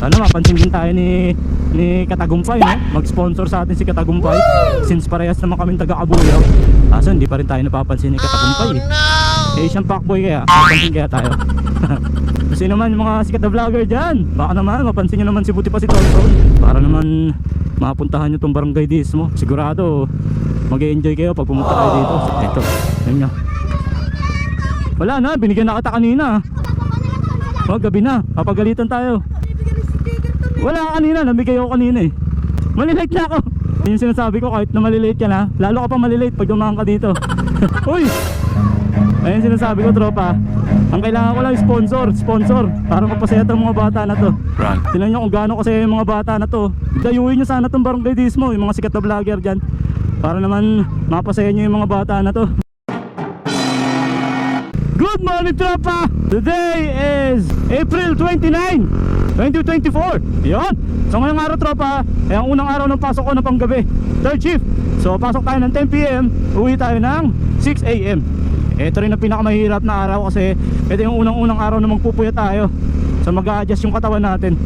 Sana mapansin din tayo ni ni Katagumpay, no? Mag-sponsor sa atin si Katagumpay. Since parehas naman kami taga Kabuyaw. Kaso hindi pa rin tayo napapansin ni Katagumpay. eh. Asian Fuckboy kaya. Mapansin kaya tayo. Kasi naman mga sikat na vlogger dyan. Baka naman mapansin nyo naman si Buti pa si Tonton. Para naman mapuntahan nyo tong barangay dis mo. Sigurado mag enjoy kayo pag pumunta kayo dito. Ito, yun nga. Wala na, binigyan na kita kanina. Oh, gabi na, papagalitan tayo. Wala ka kanina, nabigay ako kanina eh. Malilate na ako. Yun yung sinasabi ko, kahit na malilate ka na, lalo ka pa malilate pag dumaan ka dito. Uy! Ayun sinasabi ko, tropa. Ang kailangan ko lang sponsor, sponsor, para mapasaya tong mga bata na to. Run. Tingnan nyo kung gaano kasaya yung mga bata na to. Dayuhin nyo sana tong barangay dismo, yung mga sikat na vlogger dyan. Para naman mapasaya nyo yung mga bata na to. Good morning, tropa! Today is April 29, 2024. Yun. So ngayong araw, tropa, ay ang unang araw ng pasok ko na panggabi. Third shift. So pasok tayo ng 10pm, uwi tayo ng 6am. Ito rin ang pinakamahirap na araw kasi ito yung unang-unang araw na magpupuya tayo. So mag-a-adjust yung katawan natin.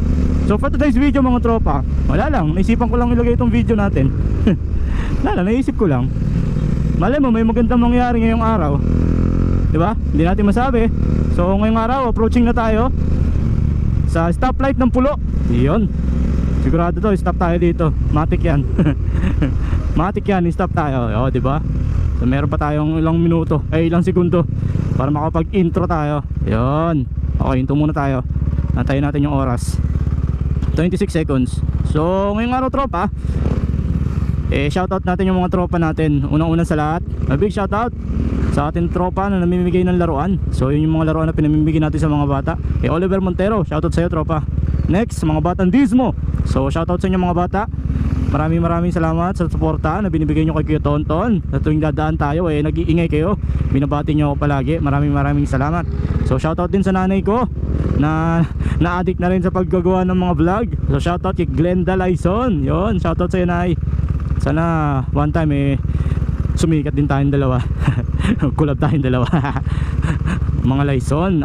So for today's video mga tropa, wala lang, naisipan ko lang ilagay itong video natin. wala lang, naisip ko lang. Malay mo, may magandang mangyari ngayong araw. 'Di ba? Hindi natin masabi. So ngayong araw, approaching na tayo sa stoplight ng pulo. 'Yon. Sigurado to, stop tayo dito. Matik 'yan. Matik 'yan, stop tayo. Oh, 'di ba? So meron pa tayong ilang minuto, ay ilang segundo para makapag-intro tayo. 'Yon. Okay, hinto muna tayo. Antayin natin yung oras. 26 seconds. So ngayong araw tropa, eh shoutout natin yung mga tropa natin. Unang-una sa lahat, a big shoutout sa ating tropa na namimigay ng laruan. So yun yung mga laruan na pinamimigay natin sa mga bata. Eh Oliver Montero, shoutout sa iyo tropa. Next, mga batang Dismo. So shoutout sa inyo mga bata. Maraming maraming salamat sa suporta na binibigay nyo kay Kuya Tonton. Sa tuwing dadaan tayo eh nag-iingay kayo. Binabati nyo ako palagi. Maraming maraming salamat. So shoutout din sa nanay ko na na-addict na rin sa paggagawa ng mga vlog. So shoutout kay Glenda Lyson. Yon, shoutout sa iyo nay. Sana one time eh sumikat din tayong dalawa. Kulab tayong dalawa. mga Lyson,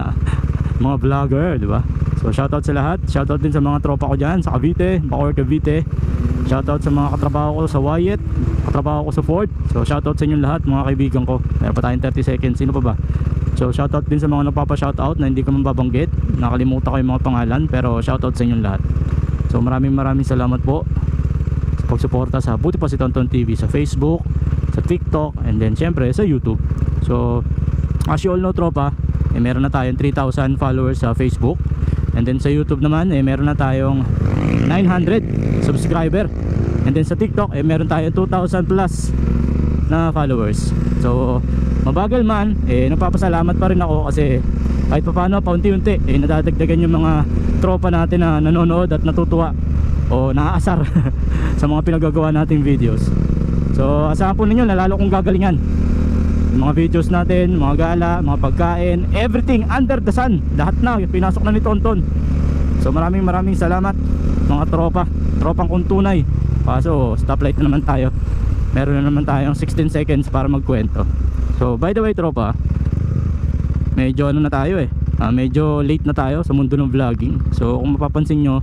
mga vlogger, di ba? So shoutout sa lahat. Shoutout din sa mga tropa ko diyan sa Cavite, Bacoor Cavite. Shoutout sa mga katrabaho ko sa Wyatt, katrabaho ko sa Ford. So shoutout sa inyong lahat, mga kaibigan ko. Meron pa tayong 30 seconds. Sino pa ba? So shoutout din sa mga nagpapa-shoutout na hindi ko man babanggit. Nakalimutan ko yung mga pangalan pero shoutout sa inyong lahat. So maraming maraming salamat po pagsuporta sa Buti pa si Tonton TV sa Facebook, sa TikTok, and then syempre sa YouTube. So as you all know tropa, eh, meron na tayong 3,000 followers sa Facebook. And then sa YouTube naman, eh, meron na tayong 900 subscriber. And then sa TikTok, eh, meron tayong 2,000 plus na followers. So, mabagal man, eh, napapasalamat pa rin ako kasi kahit pa paano, paunti-unti, eh, nadadagdagan yung mga tropa natin na nanonood at natutuwa o naaasar sa mga pinagagawa nating videos. So, asahan po ninyo, nalalo kong gagalingan yung mga videos natin, mga gala, mga pagkain, everything under the sun. Lahat na, pinasok na ni Tonton. So maraming maraming salamat mga tropa, tropang kung tunay. Kaso stoplight na naman tayo. Meron na naman tayong 16 seconds para magkwento. So by the way tropa, medyo ano na tayo eh. ah, medyo late na tayo sa mundo ng vlogging. So kung mapapansin nyo,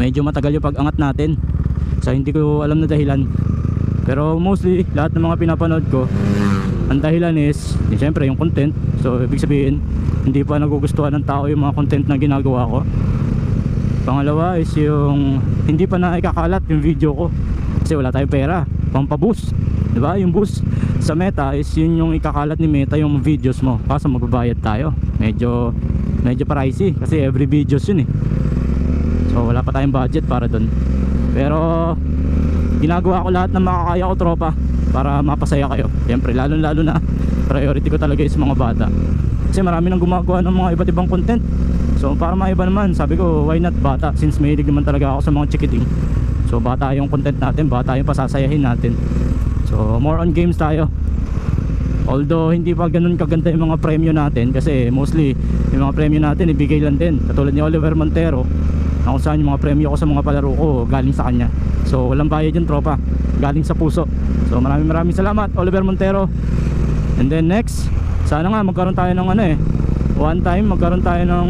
medyo matagal yung pag-angat natin. Sa hindi ko alam na dahilan. Pero mostly, lahat ng mga pinapanood ko, ang dahilan is, eh, syempre yung content. So ibig sabihin, hindi pa nagugustuhan ng tao yung mga content na ginagawa ko. Pangalawa is yung hindi pa na ikakalat yung video ko. Kasi wala tayong pera, pampaboost. 'Di ba? Yung boost sa Meta is yun yung ikakalat ni Meta yung videos mo. Kaso magbabayad tayo. Medyo medyo pricey kasi every videos yun eh. So wala pa tayong budget para doon. Pero ginagawa ko lahat ng makakaya ko tropa para mapasaya kayo. Siyempre lalo lalo na priority ko talaga is mga bata. Kasi marami nang gumagawa ng mga iba't ibang content. So para maiba naman, sabi ko why not bata since mahilig naman talaga ako sa mga chikiting. So bata yung content natin, bata yung pasasayahin natin. So more on games tayo. Although hindi pa ganun kaganda yung mga premyo natin kasi mostly yung mga premyo natin ibigay lang din. Katulad ni Oliver Montero na kung saan yung mga premyo ko sa mga palaro ko galing sa kanya. So walang bayad yung tropa, galing sa puso. So maraming maraming salamat Oliver Montero. And then next, sana nga magkaroon tayo ng ano eh, one time magkaroon tayo ng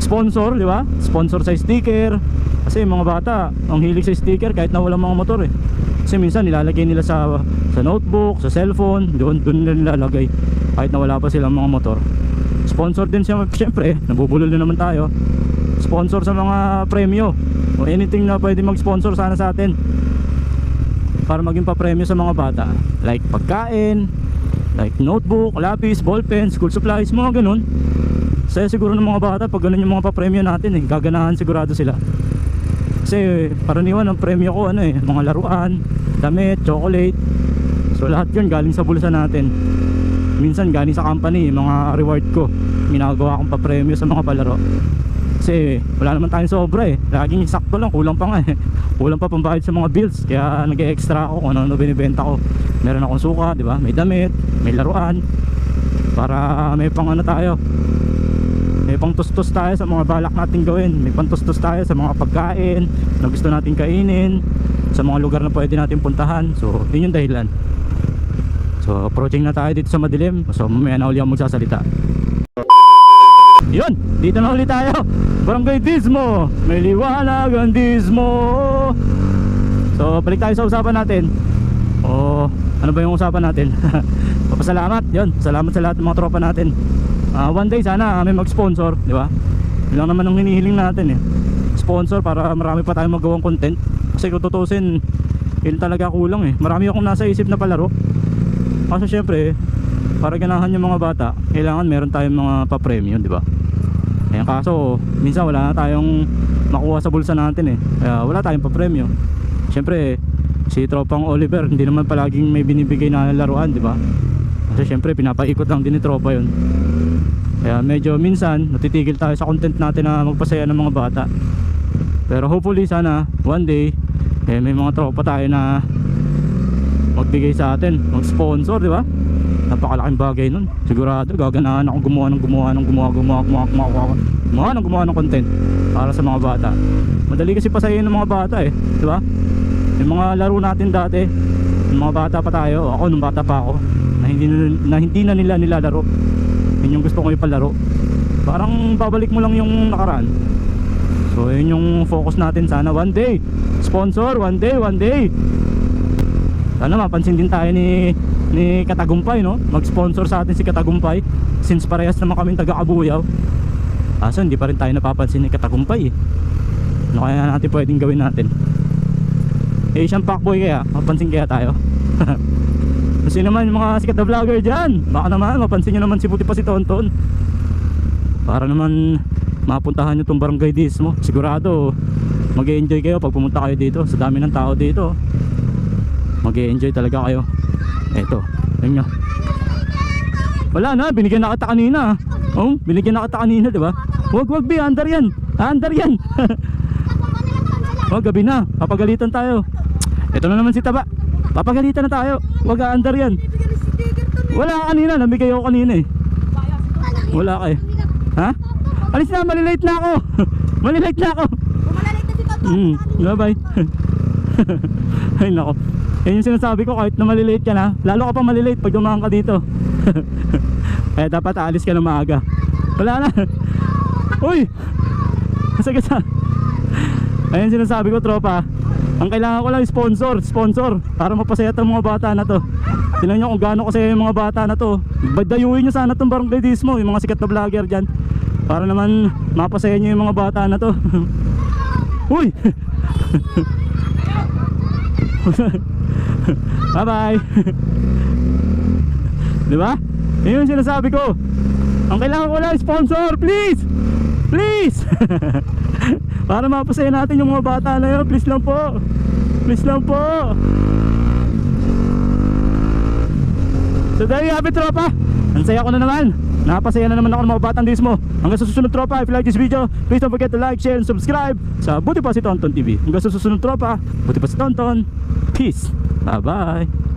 sponsor, di ba? Sponsor sa sticker. Kasi mga bata, ang hilig sa sticker kahit na walang mga motor eh. Kasi minsan nilalagay nila sa sa notebook, sa cellphone, doon doon nila nilalagay kahit na wala pa silang mga motor. Sponsor din siya, syempre, nabubulol din naman tayo. Sponsor sa mga premyo o anything na pwede mag-sponsor sana sa atin para maging pa-premyo sa mga bata. Like pagkain, like notebook, lapis, ballpen, school supplies, mga ganun. Saya siguro ng mga bata pag ganun yung mga pa-premyo natin eh, gaganahan sigurado sila. Kasi karaniwan ang premyo ko ano eh, mga laruan, damit, chocolate. So lahat yun galing sa bulsa natin. Minsan galing sa company, mga reward ko. Ginagawa kong pa-premyo sa mga palaro. Kasi wala naman tayong sobra eh. Laging sakto lang, kulang pa nga eh. Kulang pa pambayad sa mga bills. Kaya nag-extra ako kung ano-ano binibenta ko. Meron akong suka, di ba? May damit, may laruan. Para may pang ano tayo. May pang tustos tayo sa mga balak natin gawin. May pang tustos tayo sa mga pagkain na gusto natin kainin. Sa mga lugar na pwede natin puntahan. So, yun yung dahilan. So, approaching na tayo dito sa madilim. So, mamaya na uli ako magsasalita. Yun, dito na ulit tayo. Barangay Dismo. May liwanag ang Dismo. So, balik tayo sa usapan natin. O, ano ba yung usapan natin? Papasalamat. Yun, salamat sa lahat ng mga tropa natin. Ah, one day sana kami mag-sponsor, di ba? Yun lang naman ang hinihiling natin eh. Sponsor para marami pa tayong magawang content. Kasi kung tutusin, yun talaga kulang eh. Marami akong nasa isip na palaro. Kasi syempre, para ganahan yung mga bata, kailangan meron tayong mga pa-premium, di ba? Kaso, minsan wala na tayong makuha sa bulsa natin eh. Kaya wala tayong pa-premium. Syempre, si tropang Oliver, hindi naman palaging may binibigay na laruan, di ba? Kasi syempre, pinapaikot lang din ni tropa yun. Kaya medyo minsan, natitigil tayo sa content natin na magpasaya ng mga bata. Pero hopefully sana, one day, eh, may mga tropa tayo na magbigay sa atin, mag-sponsor, di ba? Napakalaking bagay nun. Sigurado, gaganahan ako gumawa ng gumawa ng gumawa, gumawa, gumawa, gumawa, gumawa, gumawa ng gumawa ng content para sa mga bata. Madali kasi pasayin ng mga bata eh, di ba? Yung mga laro natin dati, yung mga bata pa tayo, ako nung bata pa ako, na hindi na, na, hindi na nila nilalaro. Yun yung gusto ko ipalaro. Parang babalik mo lang yung nakaraan. So yun yung focus natin sana one day. Sponsor, one day, one day. Sana mapansin din tayo ni ni Katagumpay no? Mag-sponsor sa atin si Katagumpay. Since parehas naman kami taga Kabuyaw kaso hindi pa rin tayo napapansin ni Katagumpay eh. ano kaya natin pwedeng gawin natin? Asian Packboy kaya mapansin kaya tayo. Kasi naman yung mga sikat na vlogger dyan baka naman mapansin nyo naman si Buti pa si Tonton. Para naman mapuntahan nyo tong barangay Dismo. Sigurado mag enjoy kayo pag pumunta kayo dito. Sa dami ng tao dito. Mag enjoy talaga kayo eto yun nyo. Wala na binigyan na kita kanina oh binigyan na kita kanina di ba? Wag wag andar yan. Andar yan. Wag gabi na papagalitan tayo. Eto na naman si Taba. Papagalitan na tayo. Wag andar yan. Wala ka kanina namigay ako kanina eh. Wala ka eh. Ha? Alis na malilate na ako. Malilate na ako. Mm, bye bye. Ay nako. Yan yung sinasabi ko kahit na malilate ka na, lalo ka pa malilate pag dumaan ka dito. Kaya dapat aalis ka na maaga. Wala na. Uy! Kasi kasi. Ayun sinasabi ko tropa. Ang kailangan ko lang sponsor, sponsor para mapasaya tong mga bata na to. Tingnan nyo kung gaano kasaya yung mga bata na to. Badayuhin nyo sana tong barangay dismo, yung mga sikat na vlogger dyan. Para naman mapasaya nyo yung mga bata na to. Uy! bye bye! Di ba? Yun yung sinasabi ko. Ang kailangan ko lang sponsor, please! Please! Para mapasaya natin yung mga bata na yun, please lang po. Please lang po. So there you have it, tropa. Ang saya ko na naman. Napasaya na naman ako ng mga batang dismo. Hanggang sa susunod tropa, if you like this video, please don't forget to like, share, and subscribe sa Buti Pa Si Tonton TV. Hanggang sa susunod tropa, Buti Pa Si Tonton. Peace. Bye-bye.